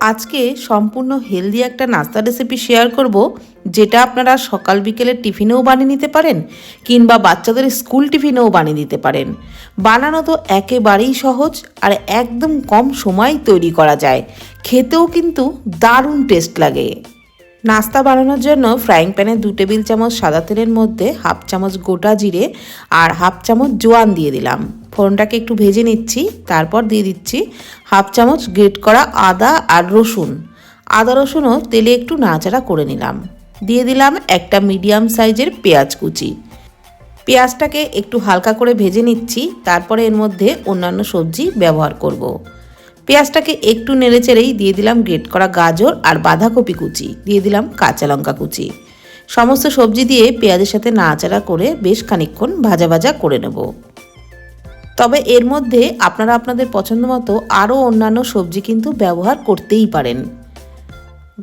আজকে সম্পূর্ণ হেলদি একটা নাস্তা রেসিপি শেয়ার করব, যেটা আপনারা সকাল বিকেলে টিফিনেও বানিয়ে নিতে পারেন, কিংবা বাচ্চাদের স্কুল টিফিনেও বানিয়ে দিতে পারেন। বানানো তো একেবারেই সহজ আর একদম কম সময় তৈরি করা যায়। খেতেও কিন্তু দারুণ টেস্ট লাগে। নাস্তা বানানোর জন্য ফ্রাইং প্যানে দু টেবিল চামচ সাদা তেলের মধ্যে হাফ চামচ গোটা জিরে আর হাফ চামচ জোয়ান দিয়ে দিলাম। ফোড়নটাকে একটু ভেজে নিচ্ছি, তারপর দিয়ে দিচ্ছি হাফ চামচ গ্রেট করা আদা আর রসুন। আদা রসুনও তেলে একটু নাচাড়া করে নিলাম। দিয়ে দিলাম একটা মিডিয়াম সাইজের পেঁয়াজ কুচি। পেঁয়াজটাকে একটু হালকা করে ভেজে নিচ্ছি, তারপরে এর মধ্যে অন্যান্য সবজি ব্যবহার করব। পেঁয়াজটাকে একটু নেড়েচেড়েই দিয়ে দিলাম গ্রেট করা গাজর আর বাঁধাকপি কুচি। দিয়ে দিলাম কাঁচা লঙ্কা কুচি। সমস্ত সবজি দিয়ে পেঁয়াজের সাথে নাচাড়া করে বেশ খানিকক্ষণ ভাজা ভাজা করে নেব। তবে এর মধ্যে আপনারা আপনাদের পছন্দ মতো আরও অন্যান্য সবজি কিন্তু ব্যবহার করতেই পারেন।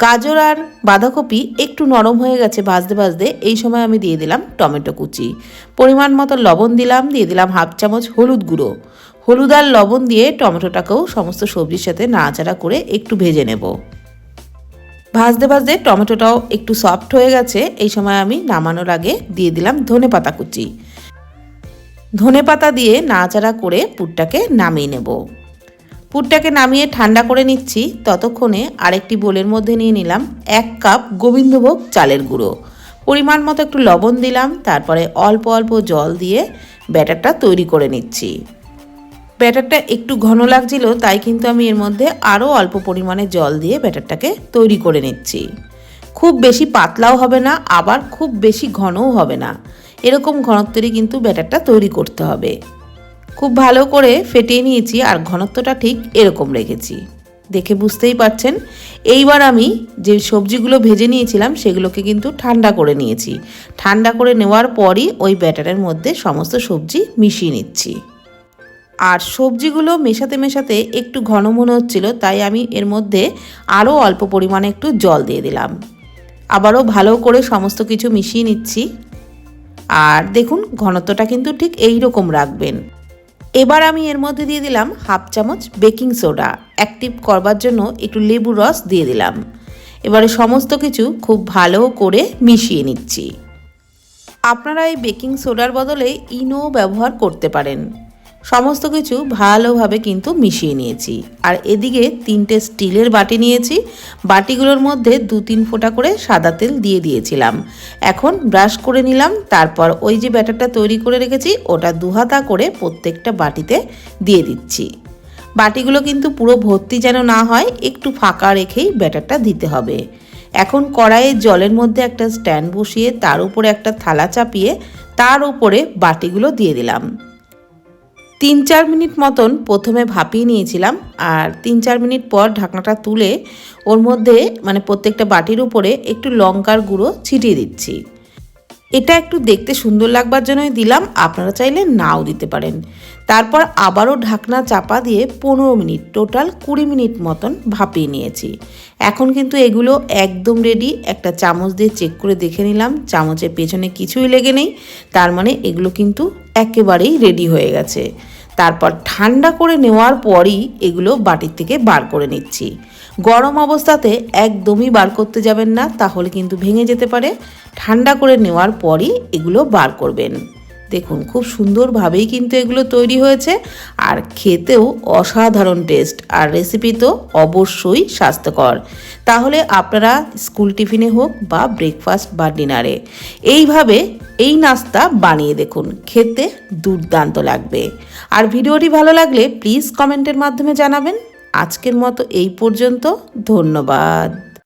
গাজর আর বাঁধাকপি একটু নরম হয়ে গেছে ভাজতে ভাজতে, এই সময় আমি দিয়ে দিলাম টমেটো কুচি। পরিমাণ মতো লবণ দিলাম, দিয়ে দিলাম হাফ চামচ হলুদ গুঁড়ো। হলুদ আর লবণ দিয়ে টমেটোটাকেও সমস্ত সবজির সাথে নাড়াচাড়া করে একটু ভেজে নেব। ভাজতে ভাজতে টমেটোটাও একটু সফট হয়ে গেছে, এই সময় আমি নামানোর আগে দিয়ে দিলাম ধনে পাতা কুচি। ধনে পাতা দিয়ে নাড়াচাড়া করে পুরটাকে নামিয়ে নেব। পুরটাকে নামিয়ে ঠান্ডা করে নিচ্ছি। ততক্ষণে আরেকটি বোলের মধ্যে নিয়ে নিলাম এক কাপ গোবিন্দভোগ চালের গুঁড়ো। পরিমাণ মতো একটু লবণ দিলাম, তারপরে অল্প অল্প জল দিয়ে ব্যাটারটা তৈরি করে নিচ্ছি। ব্যাটারটা একটু ঘন লাগছিল, তাই কিন্তু আমি এর মধ্যে আরও অল্প পরিমাণে জল দিয়ে ব্যাটারটাকে তৈরি করে নিচ্ছি। খুব বেশি পাতলাও হবে না, আবার খুব বেশি ঘনও হবে না। এরকম ঘনত্বেরই কিন্তু ব্যাটারটা তৈরি করতে হবে। খুব ভালো করে ফেটিয়ে নিয়েছি আর ঘনত্বটা ঠিক এরকম রেখেছি। দেখে বুঝতেই পারছেন? এইবার আমি যে সবজিগুলো ভেজে নিয়েছিলাম সেগুলোকে কিন্তু ঠান্ডা করে নিয়েছি। ঠান্ডা করে নেওয়ার পরই ওই ব্যাটারের মধ্যে সমস্ত সবজি মিশিয়ে নিচ্ছি। আর সবজিগুলো মেশাতে মেশাতে একটু ঘন মনে হচ্ছিল, তাই আমি এর মধ্যে আরও অল্প পরিমাণে একটু জল দিয়ে দিলাম। আবারও ভালো করে সমস্ত কিছু মিশিয়ে নিচ্ছি। আর দেখুন, ঘনত্বটা কিন্তু ঠিক এই রকম রাখবেন। এবার আমি এর মধ্যে দিয়ে দিলাম হাফ চামচ বেকিং সোডা অ্যাক্টিভ করবার জন্য একটু লেবু রস দিয়ে দিলাম। এবারে সমস্ত কিছু খুব ভালো করে মিশিয়ে নিচ্ছি। আপনারা এই বেকিং সোডার বদলে ইনো ব্যবহার করতে পারেন। সমস্ত কিছু ভালোভাবে কিন্তু মিশিয়ে নিয়েছি। আর এদিকে তিনটে স্টিলের বাটি নিয়েছি। বাটিগুলোর মধ্যে দু তিন ফোঁটা করে সাদা তেল দিয়ে দিয়েছিলাম। এখন ব্রাশ করে নিলাম, তারপর ওই যে ব্যাটারটা তৈরি করে রেখেছি, ওটা দুহাতা করে প্রত্যেকটা বাটিতে দিয়ে দিচ্ছি। বাটিগুলো কিন্তু পুরো ভর্তি যেন না হয়, একটু ফাঁকা রেখেই ব্যাটারটা দিতে হবে। এখন কড়াইয়ে জলের মধ্যে একটা স্ট্যান্ড বসিয়ে তার উপরে একটা থালা চাপিয়ে তার উপরে বাটিগুলো দিয়ে দিলাম। তিন চার মিনিট মতন প্রথমে ভাপিয়ে নিয়েছিলাম আর তিন চার মিনিট পর ঢাকনাটা তুলে ওর মধ্যে মানে প্রত্যেকটা বাটির উপরে একটু লঙ্কার গুঁড়ো ছিটিয়ে দিচ্ছি। এটা একটু দেখতে সুন্দর লাগবার জন্যই দিলাম, আপনারা চাইলে নাও দিতে পারেন। তারপর আবারও ঢাকনা চাপা দিয়ে পনেরো মিনিট, টোটাল কুড়ি মিনিট মতন ভাপিয়ে নিয়েছি। এখন কিন্তু এগুলো একদম রেডি একটা চামচ দিয়ে চেক করে দেখে নিলাম, চামচের পেছনে কিছুই লেগে নেই, তার মানে এগুলো কিন্তু একেবারেই রেডি হয়ে গেছে। তারপর ঠান্ডা করে নেওয়ার পরই এগুলো বাটির থেকে বার করে নিচ্ছি। গরম অবস্থাতে একদমই বার করতে যাবেন না, তাহলে কিন্তু ভেঙে যেতে পারে। ঠান্ডা করে নেওয়ার পরই এগুলো বার করবেন। দেখুন, খুব সুন্দরভাবেই কিন্তু এগুলো তৈরি হয়েছে। আর খেতেও অসাধারণ টেস্ট আর রেসিপি তো অবশ্যই স্বাস্থ্যকর। তাহলে আপনারা স্কুল টিফিনে হোক বা ব্রেকফাস্ট বা ডিনারে এইভাবে এই নাস্তা বানিয়ে দেখুন, খেতে দুর্দান্ত লাগবে। আর ভিডিওটি ভালো লাগলে প্লিজ কমেন্টের মাধ্যমে জানাবেন। আজকের মতো এই পর্যন্ত, ধন্যবাদ।